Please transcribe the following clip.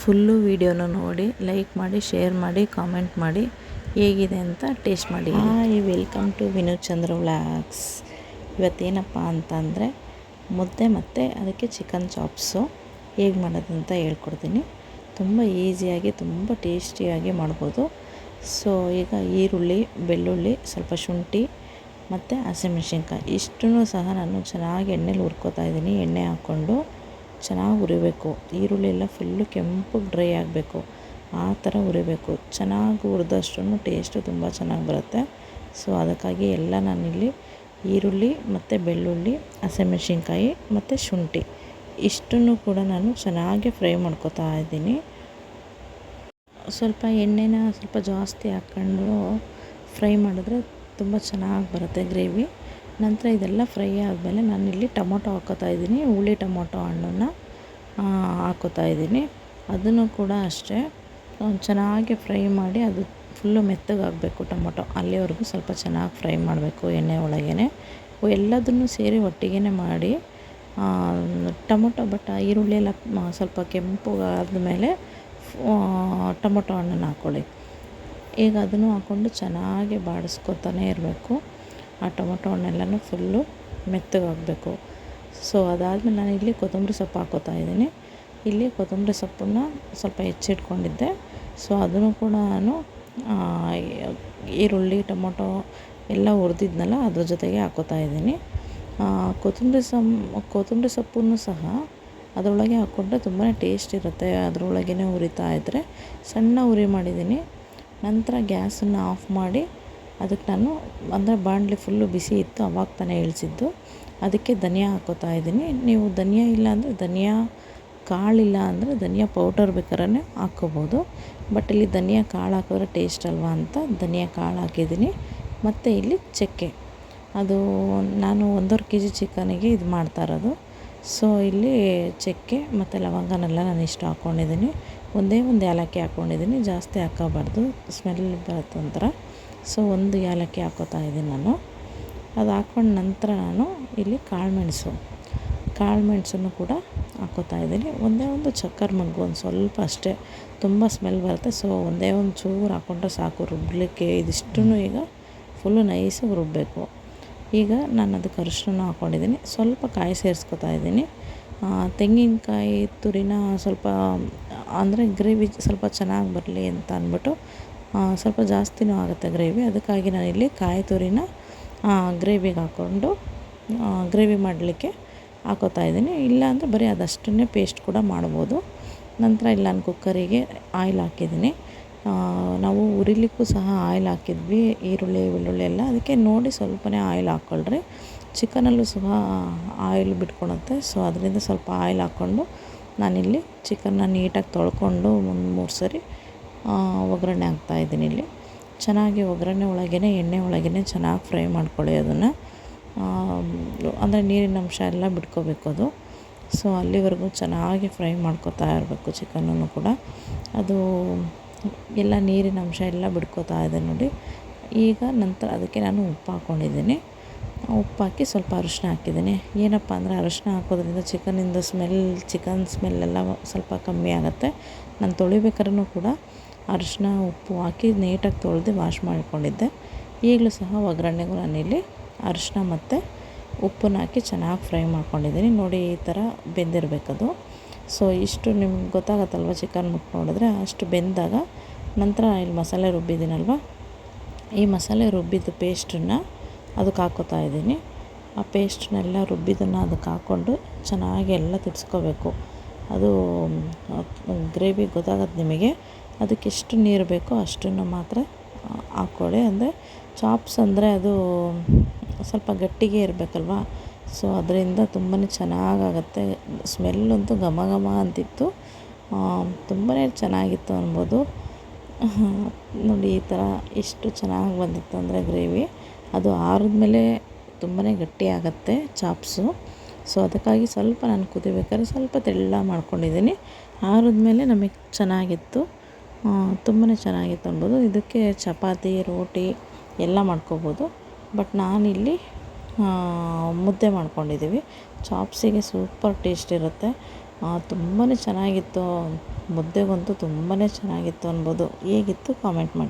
Full ವೀಡಿಯೋನ ನೋಡಿ, like ಮಾಡಿ, ಶೇರ್ ಮಾಡಿ, ಕಾಮೆಂಟ್ ಮಾಡಿ, ಹೇಗಿದೆ ಅಂತ ಟೇಸ್ಟ್ ಮಾಡಿ. Hi welcome to Vinod Chandra vlogs. ಇವತ್ತೇನಪ್ಪ ಅಂತಂದರೆ, ಮುದ್ದೆ ಮತ್ತು ಅದಕ್ಕೆ ಚಿಕನ್ ಚಾಪ್ಸು. ಹೇಗೆ ಮಾಡೋದು ಅಂತ ಹೇಳ್ಕೊಡ್ತೀನಿ. ತುಂಬ ಈಸಿಯಾಗಿ, ತುಂಬ ಟೇಸ್ಟಿಯಾಗಿ ಮಾಡ್ಬೋದು. ಸೊ, ಈಗ ಈರುಳ್ಳಿ, ಬೆಳ್ಳುಳ್ಳಿ, ಸ್ವಲ್ಪ ಶುಂಠಿ ಮತ್ತು ಹಸಿಮೆಣ್ಸಿನ್ಕಾಯಿ. ಇಷ್ಟನ್ನು ಸಹ ನಾನು ಚೆನ್ನಾಗಿ ಎಣ್ಣೆಲಿ ಹುರ್ಕೋತಾ ಇದ್ದೀನಿ, ಎಣ್ಣೆ ಹಾಕ್ಕೊಂಡು. ಚೆನ್ನಾಗಿ ಹುರಿಬೇಕು. ಈರುಳ್ಳಿ ಎಲ್ಲ ಫುಲ್ಲು ಕೆಂಪಗೆ ಡ್ರೈ ಆಗಬೇಕು. ಆ ಥರ ಹುರಿಬೇಕು. ಚೆನ್ನಾಗಿ ಹುರಿದಷ್ಟು ಟೇಸ್ಟು ತುಂಬ ಚೆನ್ನಾಗಿ ಬರುತ್ತೆ. ಸೊ ಅದಕ್ಕಾಗಿ ಎಲ್ಲ ನಾನಿಲ್ಲಿ ಈರುಳ್ಳಿ ಮತ್ತು ಬೆಳ್ಳುಳ್ಳಿ, ಹಸಿಮೆಣ್ಸಿನ್ಕಾಯಿ ಮತ್ತು ಶುಂಠಿ ಇಷ್ಟನ್ನು ಕೂಡ ನಾನು ಚೆನ್ನಾಗಿ ಫ್ರೈ ಮಾಡ್ಕೊತಾ ಇದ್ದೀನಿ. ಸ್ವಲ್ಪ ಎಣ್ಣೆನ ಸ್ವಲ್ಪ ಜಾಸ್ತಿ ಹಾಕ್ಕೊಂಡು ಫ್ರೈ ಮಾಡಿದ್ರೆ ತುಂಬ ಚೆನ್ನಾಗಿ ಬರುತ್ತೆ ಗ್ರೇವಿ ನಂತರ ಇದೆಲ್ಲ ಫ್ರೈ ಆದಮೇಲೆ ನಾನಿಲ್ಲಿ ಟೊಮೊಟೊ ಹಾಕೋತಾ ಇದ್ದೀನಿ, ಹುಳಿ ಟೊಮೊಟೊ ಹಣ್ಣನ್ನು ಹಾಕೋತಾ ಇದ್ದೀನಿ. ಅದನ್ನು ಕೂಡ ಅಷ್ಟೇ. ಚೆನ್ನಾಗಿ ಫ್ರೈ ಮಾಡಿ ಅದು ಫುಲ್ಲು ಮೆತ್ತಗಾಗಬೇಕು ಟೊಮೊಟೊ. ಅಲ್ಲಿವರೆಗೂ ಸ್ವಲ್ಪ ಚೆನ್ನಾಗಿ ಫ್ರೈ ಮಾಡಬೇಕು ಎಣ್ಣೆ ಒಳಗೇ ಎಲ್ಲದನ್ನು ಸೇರಿ ಒಟ್ಟಿಗೆ ಮಾಡಿ ಟೊಮೊಟೊ ಬಟ್ ಈರುಳ್ಳಿ ಎಲ್ಲ ಸ್ವಲ್ಪ ಕೆಂಪು ಆದಮೇಲೆ ಟೊಮೊಟೊ ಹಣ್ಣನ್ನು ಹಾಕ್ಕೊಳ್ಳಿ ಈಗ ಅದನ್ನು ಹಾಕ್ಕೊಂಡು ಚೆನ್ನಾಗಿ ಬಾಡಿಸ್ಕೊತಾನೆ ಇರಬೇಕು. ಆ ಟೊಮೊಟೊ ಹಣ್ಣೆಲ್ಲನೂ ಫುಲ್ಲು ಮೆತ್ತಗಾಗಬೇಕು. ಸೊ, ಅದಾದಮೇಲೆ ನಾನು ಇಲ್ಲಿ ಕೊತ್ತಂಬರಿ ಸೊಪ್ಪು ಹಾಕೋತಾ ಇದ್ದೀನಿ. ಇಲ್ಲಿ ಕೊತ್ತಂಬರಿ ಸೊಪ್ಪನ್ನು ಸ್ವಲ್ಪ ಹೆಚ್ಚಿಟ್ಕೊಂಡಿದ್ದೆ. ಸೊ, ಅದನ್ನು ಕೂಡ ನಾನು ಈರುಳ್ಳಿ, ಟೊಮೊಟೊ ಎಲ್ಲ ಹುರಿದಿದ್ನಲ್ಲ, ಅದ್ರ ಜೊತೆಗೆ ಹಾಕೋತಾ ಇದ್ದೀನಿ. ಕೊತ್ತಂಬರಿ ಸಮ್ ಕೊತ್ತಂಬರಿ ಸೊಪ್ಪನ್ನು ಸಹ ಅದರೊಳಗೆ ಹಾಕ್ಕೊಂಡ್ರೆ ತುಂಬಾ ಟೇಸ್ಟ್ ಇರುತ್ತೆ. ಅದರೊಳಗೇ ಉರಿತಾ ಇದ್ದರೆ ಸಣ್ಣ ಉರಿ ಮಾಡಿದ್ದೀನಿ. ನಂತರ ಗ್ಯಾಸನ್ನು ಆಫ್ ಮಾಡಿ ಅದಕ್ಕೆ ನಾನು ಅಂದರೆ ಬಾಣಲೆ ಫುಲ್ಲು ಬಿಸಿ ಇತ್ತು, ಅವಾಗ ತಾನೇ ಇಳಿಸಿದ್ದು ಅದಕ್ಕೆ ಧನಿಯಾ ಹಾಕ್ಕೋತಾ ಇದ್ದೀನಿ. ನೀವು ಧನಿಯಾ ಇಲ್ಲ ಅಂದರೆ ಧನಿಯಾ ಕಾಳಿಲ್ಲ ಅಂದರೆ ಧನಿಯಾ ಪೌಡರ್ ಬೇಕಾದ್ರೆ ಹಾಕ್ಕೋಬೋದು. ಬಟ್ ಇಲ್ಲಿ ಧನಿಯಾ ಕಾಳು ಹಾಕಿದ್ರೆ ಟೇಸ್ಟ್ ಅಲ್ವಾ ಅಂತ ಧನಿಯಾ ಕಾಳು ಹಾಕಿದ್ದೀನಿ. ಮತ್ತು ಇಲ್ಲಿ ಚಕ್ಕೆ. ಅದು ನಾನು ಒಂದೂವರೆ ಕೆ ಜಿ ಚಿಕನಿಗೆ ಇದು ಮಾಡ್ತಾ ಇರೋದು. ಸೊ ಇಲ್ಲಿ ಚಕ್ಕೆ ಮತ್ತು ಲವಂಗನೆಲ್ಲ ನಾನು ಇಷ್ಟು ಹಾಕ್ಕೊಂಡಿದ್ದೀನಿ ಒಂದೇ ಒಂದು ಏಲಕ್ಕಿ ಹಾಕ್ಕೊಂಡಿದ್ದೀನಿ ಜಾಸ್ತಿ ಹಾಕೋಬಾರ್ದು. ಸ್ಮೆಲ್ ಬರುತ್ತೆ ಒಂಥರ. ಸೊ ಒಂದು ಏಲಕ್ಕಿ ಹಾಕೋತಾ ಇದ್ದೀನಿ ನಾನು. ಅದು ಹಾಕ್ಕೊಂಡ ನಂತರ ನಾನು ಇಲ್ಲಿ ಕಾಳುಮೆಣಸು ಕಾಳುಮೆಣಸನ್ನು ಕಾಳು ಮೆಣಸನ್ನು ಕೂಡ ಹಾಕ್ಕೋತಾ ಇದ್ದೀನಿ. ಒಂದೇ ಒಂದು ಚಕ್ಕರ್ ಮಗ್ಗು, ಒಂದು ಸ್ವಲ್ಪ ಅಷ್ಟೇ. ತುಂಬ ಸ್ಮೆಲ್ ಬರುತ್ತೆ. ಸೊ ಒಂದೇ ಒಂದು ಚೂರು ಹಾಕ್ಕೊಂಡ್ರೆ ಸಾಕು ರುಬ್ಬಲಿಕ್ಕೆ ಇದಿಷ್ಟು ಈಗ ಫುಲ್ಲು ನೈಸಾಗಿ ರುಬ್ಬಬೇಕು ಈಗ ನಾನು ಅದಕ್ಕೆ ಅರಿಶಿನ ಹಾಕ್ಕೊಂಡಿದ್ದೀನಿ ಸ್ವಲ್ಪ ಕಾಯಿ ಸೇರಿಸ್ಕೊತಾ ಇದ್ದೀನಿ. ತೆಂಗಿನಕಾಯಿ, ತುರಿನ ಸ್ವಲ್ಪ, ಅಂದರೆ ಗ್ರೇವಿ ಸ್ವಲ್ಪ ಚೆನ್ನಾಗಿ ಬರಲಿ ಅಂತ ಅಂದ್ಬಿಟ್ಟು ಸ್ವಲ್ಪ ಜಾಸ್ತಿನೂ ಆಗುತ್ತೆ ಗ್ರೇವಿ. ಅದಕ್ಕಾಗಿ ನಾನಿಲ್ಲಿ ಕಾಯಿ ತುರಿನ ಗ್ರೇವಿಗೆ ಹಾಕ್ಕೊಂಡು ಗ್ರೇವಿ ಮಾಡಲಿಕ್ಕೆ ಹಾಕೋತಾ ಇದ್ದೀನಿ. ಇಲ್ಲಾಂದರೆ ಬರೀ ಅದಷ್ಟನ್ನೇ ಪೇಸ್ಟ್ ಕೂಡ ಮಾಡ್ಬೋದು. ನಂತರ ಇಲ್ಲಿ ನಾನು ಕುಕ್ಕರಿಗೆ ಆಯಿಲ್ ಹಾಕಿದ್ದೀನಿ ನಾವು ಉರಿಲಿಕ್ಕೂ ಸಹ ಆಯಿಲ್ ಹಾಕಿದ್ವಿ, ಈರುಳ್ಳಿ, ಬೆಳ್ಳುಳ್ಳಿ ಎಲ್ಲ. ಅದಕ್ಕೆ ನೋಡಿ ಸ್ವಲ್ಪನೇ ಆಯಿಲ್ ಹಾಕ್ಕೊಳ್ರಿ. ಚಿಕನಲ್ಲೂ ಸಹ ಆಯಿಲ್ ಬಿಟ್ಕೊಳತ್ತೆ. ಸೊ ಅದರಿಂದ ಸ್ವಲ್ಪ ಆಯಿಲ್ ಹಾಕ್ಕೊಂಡು ನಾನಿಲ್ಲಿ ಚಿಕನ್ನ ನೀಟಾಗಿ ತೊಳ್ಕೊಂಡು ಒಂದು ಮೂರು ಸರಿ ಒಗ್ಗರಣೆ ಹಾಕ್ತಾಯಿದ್ದೀನಿ ಇಲ್ಲಿ. ಚೆನ್ನಾಗಿ ಒಗ್ಗರಣೆ ಒಳಗೇ ಎಣ್ಣೆ ಒಳಗೇ ಚೆನ್ನಾಗಿ ಫ್ರೈ ಮಾಡ್ಕೊಳ್ಳಿ ಅದನ್ನು. ಅಂದರೆ ನೀರಿನ ಅಂಶ ಎಲ್ಲ ಬಿಟ್ಕೋಬೇಕು ಅದು. ಸೊ ಅಲ್ಲಿವರೆಗೂ ಚೆನ್ನಾಗಿ ಫ್ರೈ ಮಾಡ್ಕೋತಾ ಇರಬೇಕು ಚಿಕನನ್ನು ಕೂಡ. ಅದು ಎಲ್ಲ ನೀರಿನ ಅಂಶ ಎಲ್ಲ ಬಿಟ್ಕೋತಾ ಇದೆ ನೋಡಿ. ಈಗ ನಂತರ ಅದಕ್ಕೆ ನಾನು ಉಪ್ಪು ಹಾಕ್ಕೊಂಡಿದ್ದೀನಿ ಉಪ್ಪು ಹಾಕಿ ಸ್ವಲ್ಪ ಅರಿಶಿನ ಹಾಕಿದ್ದೀನಿ. ಏನಪ್ಪ ಅಂದರೆ ಅರಿಶಿನ ಹಾಕೋದ್ರಿಂದ ಚಿಕನಿಂದ ಸ್ಮೆಲ್, ಚಿಕನ್ ಸ್ಮೆಲ್ಲೆಲ್ಲ ಸ್ವಲ್ಪ ಕಮ್ಮಿ ಆಗುತ್ತೆ. ನಾನು ತೊಳಿಬೇಕಾದ್ರೂ ಕೂಡ ಅರಿಶಿನ ಉಪ್ಪು ಹಾಕಿ ನೀಟಾಗಿ ತೊಳೆದು ವಾಶ್ ಮಾಡಿಕೊಂಡಿದ್ದೆ. ಈಗಲೂ ಸಹ ಒಗ್ಗರಣೆಗೂ ನಾನಿಲ್ಲಿ ಅರಿಶಿನ ಮತ್ತು ಉಪ್ಪನ್ನು ಹಾಕಿ ಚೆನ್ನಾಗಿ ಫ್ರೈ ಮಾಡ್ಕೊಂಡಿದ್ದೀನಿ. ನೋಡಿ ಈ ಥರ ಬೆಂದಿರಬೇಕದು. ಸೊ ಇಷ್ಟು ನಿಮ್ಗೆ ಗೊತ್ತಾಗತ್ತಲ್ವ ಚಿಕನ್ ಮುಟ್ಟು ನೋಡಿದ್ರೆ? ಅಷ್ಟು ಬೆಂದಾಗ ನಂತರ ಇಲ್ಲಿ ಮಸಾಲೆ ರುಬ್ಬಿದ್ದೀನಲ್ವ? ಈ ಮಸಾಲೆ ರುಬ್ಬಿದ ಪೇಸ್ಟನ್ನು ಅದಕ್ಕೆ ಹಾಕೋತಾ ಇದ್ದೀನಿ. ಆ ಪೇಸ್ಟ್ನೆಲ್ಲ ರುಬ್ಬಿದ್ದನ್ನು ಅದಕ್ಕೆ ಹಾಕ್ಕೊಂಡು ಚೆನ್ನಾಗಿ ಎಲ್ಲ ತಿರ್ಸ್ಕೋಬೇಕು. ಅದು ಗ್ರೇವಿ ಗೊತ್ತಾಗತ್ತೆ ನಿಮಗೆ. ಅದಕ್ಕೆ ಎಷ್ಟು ನೀರು ಬೇಕೋ ಅಷ್ಟನ್ನು ಮಾತ್ರ ಹಾಕ್ಕೊಳ್ಳಿ. ಅಂದರೆ ಚಾಪ್ಸ್ ಅಂದರೆ ಅದು ಸ್ವಲ್ಪ ಗಟ್ಟಿಗೆ ಇರಬೇಕಲ್ವ? ಸೊ, ಅದರಿಂದ ತುಂಬಾ ಚೆನ್ನಾಗಾಗತ್ತೆ. ಸ್ಮೆಲ್ಲಂತೂ ಘಮ ಘಮ ಅಂತಿತ್ತು. ತುಂಬಾ ಚೆನ್ನಾಗಿತ್ತು ಅನ್ಬೋದು. ನೋಡಿ, ಈ ಥರ ಎಷ್ಟು ಚೆನ್ನಾಗಿ ಬಂದಿತ್ತು ಅಂದರೆ ಗ್ರೇವಿ. ಅದು ಆರಿದ್ಮೇಲೆ ತುಂಬಾ ಗಟ್ಟಿ ಆಗುತ್ತೆ ಚಾಪ್ಸು. ಸೊ, ಅದಕ್ಕಾಗಿ ಸ್ವಲ್ಪ ನಾನು ಕುದಿಬೇಕಾದ್ರೆ ಸ್ವಲ್ಪ ತೆಳ್ಳ ಮಾಡ್ಕೊಂಡಿದ್ದೀನಿ. ಆರಿದ್ಮೇಲೆ ನಮಗೆ ಚೆನ್ನಾಗಿತ್ತು. ತುಂಬಾ ಚೆನ್ನಾಗಿತ್ತು ಅನ್ಬೋದು ಇದಕ್ಕೆ ಚಪಾತಿ, ರೋಟಿ ಎಲ್ಲ ಮಾಡ್ಕೋಬೋದು. ಬಟ್ ನಾನಿಲ್ಲಿ ಮುದ್ದೆ ಮಾಡ್ಕೊಂಡಿದ್ದೀವಿ. ಚಾಪ್ಸಿಗೆ ಸೂಪರ್ ಟೇಸ್ಟ್ ಇರುತ್ತೆ. ತುಂಬಾ ಚೆನ್ನಾಗಿತ್ತು. ಮುದ್ದೆಗಂತೂ ತುಂಬಾ ಚೆನ್ನಾಗಿತ್ತು ಅನ್ಬೋದು. ಹೇಗಿತ್ತು? ಕಾಮೆಂಟ್ ಮಾಡಿ.